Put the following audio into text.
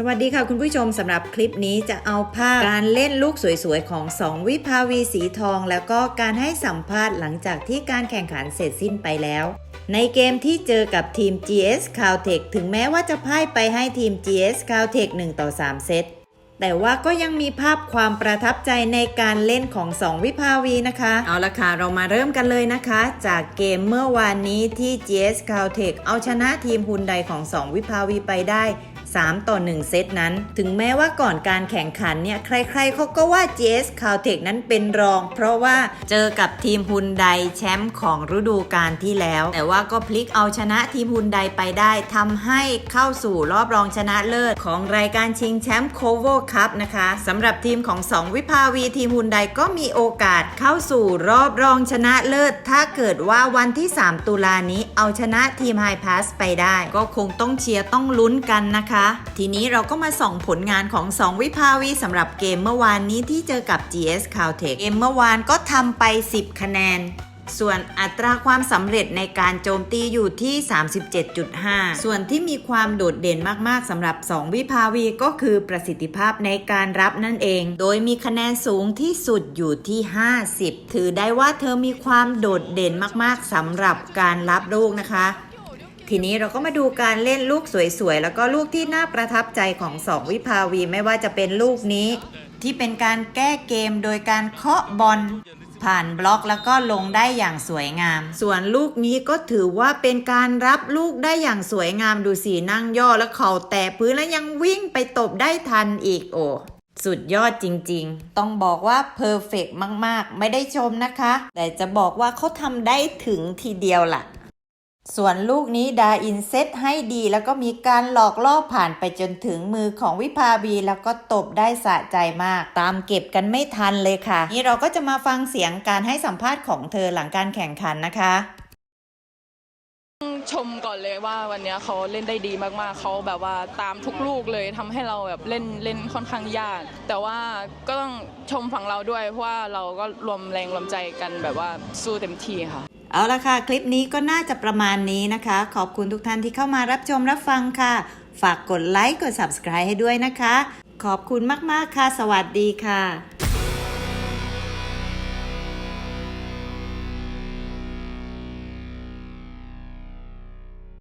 สวัสดีค่ะคุณผู้ชมสำหรับคลิปนี้จะเอาภาพการเล่นลูกสวยๆ ของ2วิภาวีสีทอง แล้วก็การให้สัมภาษณ์หลังจากที่การแข่งขันเสร็จสิ้นไปแล้ว ในเกมที่เจอกับทีม GS Caltech ถึงแม้ว่าจะพ่ายไปให้ทีม GS Caltech 1 ต่อ 3 เซตแต่ว่าก็ยังมีภาพความประทับใจในการเล่นของ 2 วิภาวีนะคะ เอาละค่ะ เรามาเริ่มกันเลยนะคะ จากเกมเมื่อวานนี้ที่ GS Caltech เอาชนะทีมฮุนไดของ 2 วิภาวีไปได้ 3 ต่อ 1 เซตนั้น ถึงแม้ว่าก่อนการแข่งขันเนี่ย ใครๆเขาก็ว่า GS Caltech นั้นเป็นรอง เพราะว่าเจอกับทีมฮุนไดแชมป์ของฤดูกาลที่แล้ว แต่ว่าก็พลิกเอาชนะทีมฮุนไดไปได้ทำให้เข้าสู่รอบรองชนะเลิศ ของรายการชิงแชมป์โคโวอร์คัพนะคะสำหรับทีมของ 2 วิภาวีทีมฮุนไดก็มีโอกาสเข้าสู่รอบรองชนะเลิศ ถ้าเกิดว่าวันที่ 3 ตุลานี้เอาชนะทีมไฮพาสไปได้ ก็คงต้องเชียร์ต้องลุ้นกันนะคะทีนี้เราก็มาส่องผลงานของ 2 วิภาวีสำหรับเกมเมื่อวานนี้ที่เจอกับ GS Caltech เกมเมื่อวานก็ทำไป 10 คะแนน ส่วนอัตราความสำเร็จในการโจมตีอยู่ที่ 37.5 ส่วนที่มีความโดดเด่นมากๆสำหรับ 2 วิภาวีก็คือประสิทธิภาพในการรับนั่นเอง โดยมีคะแนนสูงที่สุดอยู่ที่ 50 ถือได้ว่าเธอมีความโดดเด่นมากๆสำหรับการรับลูกนะคะ ทีนี้เราก็มาดูการเล่นลูกสวยๆ แล้วก็ลูกที่น่าประทับใจของ2วิภาวีไม่ว่าจะเป็นลูกนี้ ที่เป็นการแก้เกมโดยการเคาะบอลผ่านบล็อกแล้วก็ลงได้อย่างสวยงาม ส่วนลูกนี้ก็ถือว่าเป็นการรับลูกได้อย่างสวยงามดูสีนั่งย่อแล้วเข่าแตะพื้นแล้วยังวิ่งไปตบได้ทันอีกโอ้สุดยอดจริงๆ ต้องบอกว่าเพอร์เฟกมากๆ ไม่ได้ชมนะคะ แต่จะบอกว่าเขาทำได้ถึงทีเดียวล่ะ ส่วนลูกนี้ดาอินเซตให้ดีแล้วก็มีการหลอกล่อผ่านไปจนถึงมือของวิภาวีแล้วก็ตบได้สะใจมาก ตามเก็บกันไม่ทันเลยค่ะ นี่เราก็จะมาฟังเสียงการให้สัมภาษณ์ของเธอหลังการแข่งขันนะคะชมก่อนเลยว่าวันนี้เขาเล่นได้ดีมากๆ เขาแบบว่าตามทุกลูกเลยทำให้เราแบบเล่นเล่นค่อนข้างยาก แต่ว่าก็ต้องชมฝั่งเราด้วยเพราะว่าเราก็รวมแรงรวมใจกันแบบว่าสู้เต็มที่ค่ะ เอาละค่ะ คลิปนี้ก็น่าจะประมาณนี้นะคะ ขอบคุณทุกท่านที่เข้ามารับชมรับฟังค่ะ ฝากกดไลค์กด subscribe ให้ด้วยนะคะ ขอบคุณมาก ๆ ค่ะ สวัสดีค่ะ